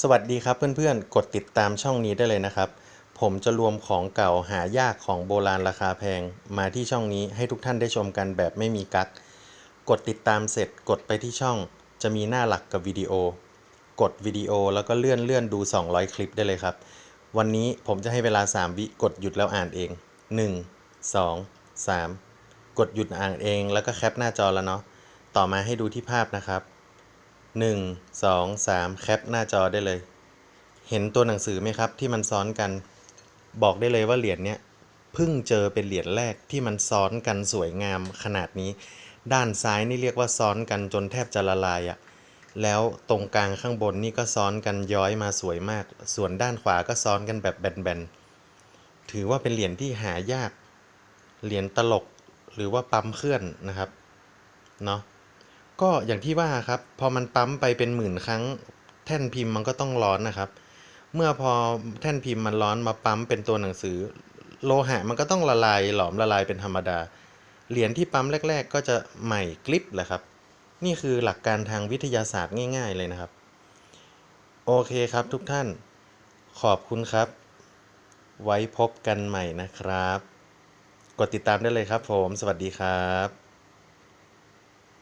สวัสดีครับเพื่อนๆ กดติดตามช่องนี้ได้เลยนะครับ ผมจะรวมของเก่าหายากของโบราณราคาแพง มาที่ช่องนี้ให้ทุกท่านได้ชมกันแบบไม่มีกั๊กกดติดตามเสร็จกดไปที่ช่อง จะมีหน้าหลักกับวิดีโอ กดวิดีโอแล้วก็เลื่อนเลื่อนดู 200 คลิปได้เลยครับ วันนี้ผมจะให้เวลา 3 วิกดหยุดแล้วอ่านเอง 1 2 3 กดหยุดอ่านเอง แล้วก็แคปหน้าจอแล้วเนาะต่อมาให้ดูที่ภาพนะครับ หนึ่งสองสามแคปหน้าจอได้เลย เห็นตัวหนังสือไหมครับ ที่มันซ้อนกัน บอกได้เลยว่าเหรียญเนี้ยเพิ่งเจอเป็นเหรียญแรกที่มันซ้อนกันสวยงามขนาดนี้ ด้านซ้ายนี่เรียกว่าซ้อนกันจนแทบจะละลายอะ่ะแล้วตรงกลางข้างบนนี่ก็ซ้อนกันย้อยมาสวยมาก ส่วนด้านขวาก็ซ้อนกันแบบแบนๆ ถือว่าเป็นเหรียญที่หายาก เหรียญตลกหรือว่าปั๊มเคลื่อนนะครับ เนาะ ก็อย่างที่ว่าครับ พอมันปั๊มไปเป็นหมื่นครั้ง แท่นพิมพ์มันก็ต้องร้อนนะครับ เมื่อพอแท่นพิมพ์มันร้อนมาปั๊มเป็นตัวหนังสือ โลหะมันก็ต้องละลายหลอมละลายเป็นธรรมดา เหรียญที่ปั๊มแรก ๆ ก็จะใหม่กลิปแหละครับ นี่คือหลักการทางวิทยาศาสตร์ง่าย ๆ เลยนะครับ โอเคครับทุกท่าน ขอบคุณครับ ไว้พบกันใหม่นะครับ กดติดตามได้เลยครับผม สวัสดีครับ